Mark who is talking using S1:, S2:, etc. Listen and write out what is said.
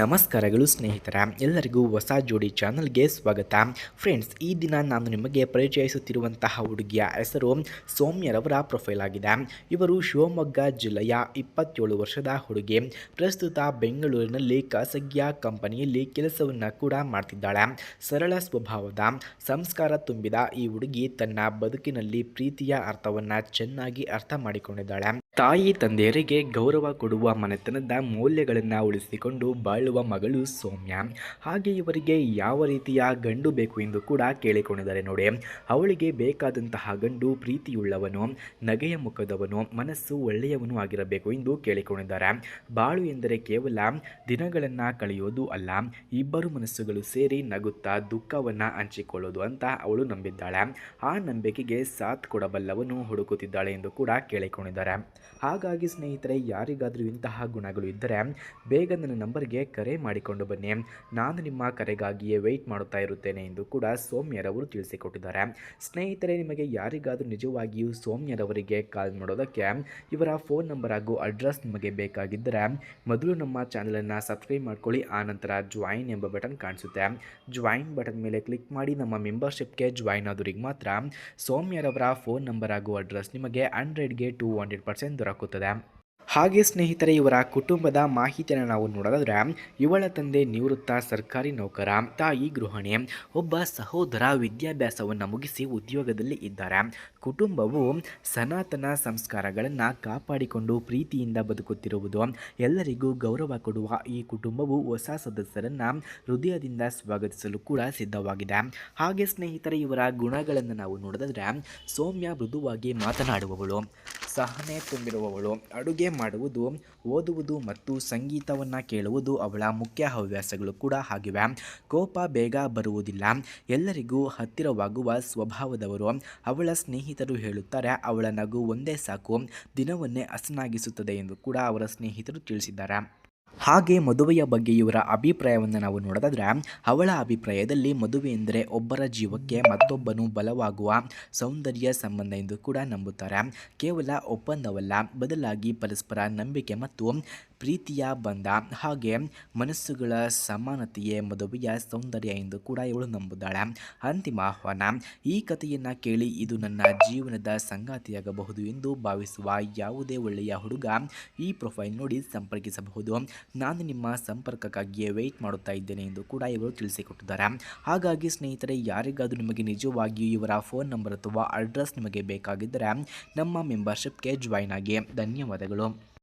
S1: ನಮಸ್ಕಾರಗಳು ಸ್ನೇಹಿತರ, ಎಲ್ಲರಿಗೂ ಹೊಸ ಜೋಡಿ ಚಾನಲ್ಗೆ ಸ್ವಾಗತ. ಫ್ರೆಂಡ್ಸ್, ಈ ದಿನ ನಾನು ನಿಮಗೆ ಪರಿಚಯಿಸುತ್ತಿರುವಂತಹ ಹುಡುಗಿಯ ಹೆಸರು ಸೌಮ್ಯರವರ ಪ್ರೊಫೈಲ್ ಆಗಿದೆ. ಇವರು ಶಿವಮೊಗ್ಗ ಜಿಲ್ಲೆಯ ಇಪ್ಪತ್ತೇಳು ವರ್ಷದ ಹುಡುಗಿ. ಪ್ರಸ್ತುತ ಬೆಂಗಳೂರಿನಲ್ಲಿ ಖಾಸಗಿಯ ಕಂಪನಿಯಲ್ಲಿ ಕೆಲಸವನ್ನು ಕೂಡ ಮಾಡ್ತಿದ್ದಾಳೆ. ಸರಳ ಸ್ವಭಾವದ ಸಂಸ್ಕಾರ ತುಂಬಿದ ಈ ಹುಡುಗಿ ತನ್ನ ಬದುಕಿನಲ್ಲಿ ಪ್ರೀತಿಯ ಅರ್ಥವನ್ನು ಚೆನ್ನಾಗಿ ಅರ್ಥ ಮಾಡಿಕೊಂಡಿದ್ದಾಳೆ. ತಾಯಿ ತಂದೆಯರಿಗೆ ಗೌರವ ಕೊಡುವ ಮನೆತನದ ಮೌಲ್ಯಗಳನ್ನು ಉಳಿಸಿಕೊಂಡು ಬಾಳುವ ಮಗಳು ಸೌಮ್ಯ. ಹಾಗೆ ಇವರಿಗೆ ಯಾವ ರೀತಿಯ ಗಂಡು ಬೇಕು ಎಂದು ಕೂಡ ಕೇಳಿಕೊಂಡಿದ್ದಾರೆ ನೋಡಿ. ಅವಳಿಗೆ ಬೇಕಾದಂತಹ ಗಂಡು ಪ್ರೀತಿಯುಳ್ಳವನು, ನಗೆಯ ಮುಖದವನು, ಮನಸ್ಸು ಒಳ್ಳೆಯವನು ಆಗಿರಬೇಕು ಎಂದು ಕೇಳಿಕೊಂಡಿದ್ದಾರೆ. ಬಾಳು ಎಂದರೆ ಕೇವಲ ದಿನಗಳನ್ನು ಕಳೆಯೋದು ಅಲ್ಲ, ಇಬ್ಬರು ಮನಸ್ಸುಗಳು ಸೇರಿ ನಗುತ್ತಾ ದುಃಖವನ್ನು ಹಂಚಿಕೊಳ್ಳೋದು ಅಂತ ಅವಳು ನಂಬಿದ್ದಾಳೆ. ಆ ನಂಬಿಕೆಗೆ ಸಾಥ್ ಕೊಡಬಲ್ಲವನು ಹುಡುಕುತ್ತಿದ್ದಾಳೆ ಎಂದು ಕೂಡ ಕೇಳಿಕೊಂಡಿದ್ದಾರೆ. ಹಾಗಾಗಿ ಸ್ನೇಹಿತರೆ, ಯಾರಿಗಾದರೂ ಇಂತಹ ಗುಣಗಳು ಇದ್ದರೆ ಬೇಗ ನನ್ನ ನಂಬರ್ಗೆ ಕರೆ ಮಾಡಿಕೊಂಡು ಬನ್ನಿ. ನಾನು ನಿಮ್ಮ ಕರೆಗಾಗಿಯೇ ವೆಯ್ಟ್ ಮಾಡುತ್ತಾ ಇರುತ್ತೇನೆ ಎಂದು ಕೂಡ ಸೌಮ್ಯರವರು ತಿಳಿಸಿಕೊಟ್ಟಿದ್ದಾರೆ. ಸ್ನೇಹಿತರೆ, ನಿಮಗೆ ಯಾರಿಗಾದರೂ ನಿಜವಾಗಿಯೂ ಸೌಮ್ಯರವರಿಗೆ ಕಾಲ್ ಮಾಡೋದಕ್ಕೆ ಇವರ ಫೋನ್ ನಂಬರ್ ಹಾಗೂ ಅಡ್ರೆಸ್ ನಿಮಗೆ ಬೇಕಾಗಿದ್ದರೆ ಮೊದಲು ನಮ್ಮ ಚಾನಲನ್ನು ಸಬ್ಸ್ಕ್ರೈಬ್ ಮಾಡ್ಕೊಳ್ಳಿ ಆನಂತರ ಜಾಯಿನ್ ಎಂಬ ಬಟನ್ ಕಾಣಿಸುತ್ತೆ. ಜಾಯಿನ್ ಬಟನ್ ಮೇಲೆ ಕ್ಲಿಕ್ ಮಾಡಿ ನಮ್ಮ ಮೆಂಬರ್ಶಿಪ್ಗೆ ಜಾಯಿನ್ ಆದವರಿಗೆ ಮಾತ್ರ ಸೌಮ್ಯರವರ ಫೋನ್ ನಂಬರ್ ಹಾಗೂ ಅಡ್ರೆಸ್ ನಿಮಗೆ ಹಂಡ್ರೆಡ್ಗೆ ಟು ಹಂಡ್ರೆಡ್ ಪರ್ಸೆಂಟ್ ದೊರಕುತ್ತದೆ ಹಾಗೆ ಸ್ನೇಹಿತರೆ, ಇವರ ಕುಟುಂಬದ ಮಾಹಿತಿಯನ್ನು ನಾವು ನೋಡೋದಾದ್ರೆ, ಇವಳ ತಂದೆ ನಿವೃತ್ತ ಸರ್ಕಾರಿ ನೌಕರ, ತಾಯಿ ಗೃಹಿಣಿ, ಒಬ್ಬ ಸಹೋದರ ವಿದ್ಯಾಭ್ಯಾಸವನ್ನು ಮುಗಿಸಿ ಉದ್ಯೋಗದಲ್ಲಿ ಇದ್ದಾರೆ. ಕುಟುಂಬವು ಸನಾತನ ಸಂಸ್ಕಾರಗಳನ್ನು ಕಾಪಾಡಿಕೊಂಡು ಪ್ರೀತಿಯಿಂದ ಬದುಕುತ್ತಿರುವುದು ಎಲ್ಲರಿಗೂ ಗೌರವ ಕೊಡುವ ಈ ಕುಟುಂಬವು ಹೊಸ ಸದಸ್ಯರನ್ನು ಹೃದಯದಿಂದ ಸ್ವಾಗತಿಸಲು ಕೂಡ ಸಿದ್ಧವಾಗಿದೆ. ಹಾಗೆ ಸ್ನೇಹಿತರೆ, ಇವರ ಗುಣಗಳನ್ನು ನಾವು ನೋಡಿದ್ರೆ ಸೌಮ್ಯ ಮೃದುವಾಗಿ ಮಾತನಾಡುವವಳು. ಸಹನೆ ತುಂಬಿರುವವಳು ಅಡುಗೆ ಮಾಡುವುದು, ಓದುವುದು ಮತ್ತು ಸಂಗೀತವನ್ನು ಕೇಳುವುದು ಅವಳ ಮುಖ್ಯ ಹವ್ಯಾಸಗಳು ಕೂಡ ಆಗಿವೆ. ಕೋಪ ಬೇಗ ಬರುವುದಿಲ್ಲ. ಎಲ್ಲರಿಗೂ ಹತ್ತಿರವಾಗುವ ಸ್ವಭಾವದವರು. ಅವಳ ಸ್ನೇಹಿತರು ಹೇಳುತ್ತಾರೆ, ಅವಳ ನಗು ಒಂದೇ ಸಾಕು. ದಿನವನ್ನೇ ಹಸನಾಗಿಸುತ್ತದೆ ಎಂದು ಕೂಡ ಅವರ ಸ್ನೇಹಿತರು ತಿಳಿಸಿದ್ದಾರೆ. ಹಾಗೆ ಮದುವೆಯ ಬಗ್ಗೆ ಇವರ ಅಭಿಪ್ರಾಯವನ್ನು ನಾವು ನೋಡೋದಾದ್ರೆ, ಅವಳ ಅಭಿಪ್ರಾಯದಲ್ಲಿ ಮದುವೆ ಎಂದರೆ ಒಬ್ಬರ ಜೀವಕ್ಕೆ ಮತ್ತೊಬ್ಬನು ಬಲವಾಗುವ ಸೌಂದರ್ಯ ಸಂಬಂಧ ಎಂದು ಕೂಡ ನಂಬುತ್ತಾರೆ. ಕೇವಲ ಒಪ್ಪಂದವಲ್ಲ, ಬದಲಾಗಿ ಪರಸ್ಪರ ನಂಬಿಕೆ ಮತ್ತು ಪ್ರೀತಿಯ ಬಂಧ, ಹಾಗೆ ಮನಸ್ಸುಗಳ ಸಮಾನತೆಯೇ ಮದುವೆಯ ಸೌಂದರ್ಯ ಎಂದು ಕೂಡ ಇವಳು ನಂಬುತ್ತಾಳೆ. ಅಂತಿಮ ಆಹ್ವಾನ, ಈ ಕಥೆಯನ್ನು ಕೇಳಿ ಇದು ನನ್ನ ಜೀವನದ ಸಂಗಾತಿಯಾಗಬಹುದು ಎಂದು ಭಾವಿಸುವ ಯಾವುದೇ ಒಳ್ಳೆಯ ಹುಡುಗ ಈ ಪ್ರೊಫೈಲ್ ನೋಡಿ ಸಂಪರ್ಕಿಸಬಹುದು. ನಾನು ನಿಮ್ಮ ಸಂಪರ್ಕಕ್ಕಾಗಿಯೇ ವೆಯ್ಟ್ ಮಾಡುತ್ತಾ ಇದ್ದೇನೆ ಎಂದು ಕೂಡ ಇವರು ತಿಳಿಸಿಕೊಟ್ಟಿದ್ದಾರೆ. ಹಾಗಾಗಿ ಸ್ನೇಹಿತರೆ, ಯಾರಿಗಾದರೂ ನಿಮಗೆ ನಿಜವಾಗಿಯೂ ಇವರ ಫೋನ್ ನಂಬರ್ ಅಥವಾ ಅಡ್ರೆಸ್ ನಿಮಗೆ ಬೇಕಾಗಿದ್ದರೆ ನಮ್ಮ ಮೆಂಬರ್ಶಿಪ್ಗೆ ಜಾಯ್ನ್ ಆಗಿ. ಧನ್ಯವಾದಗಳು.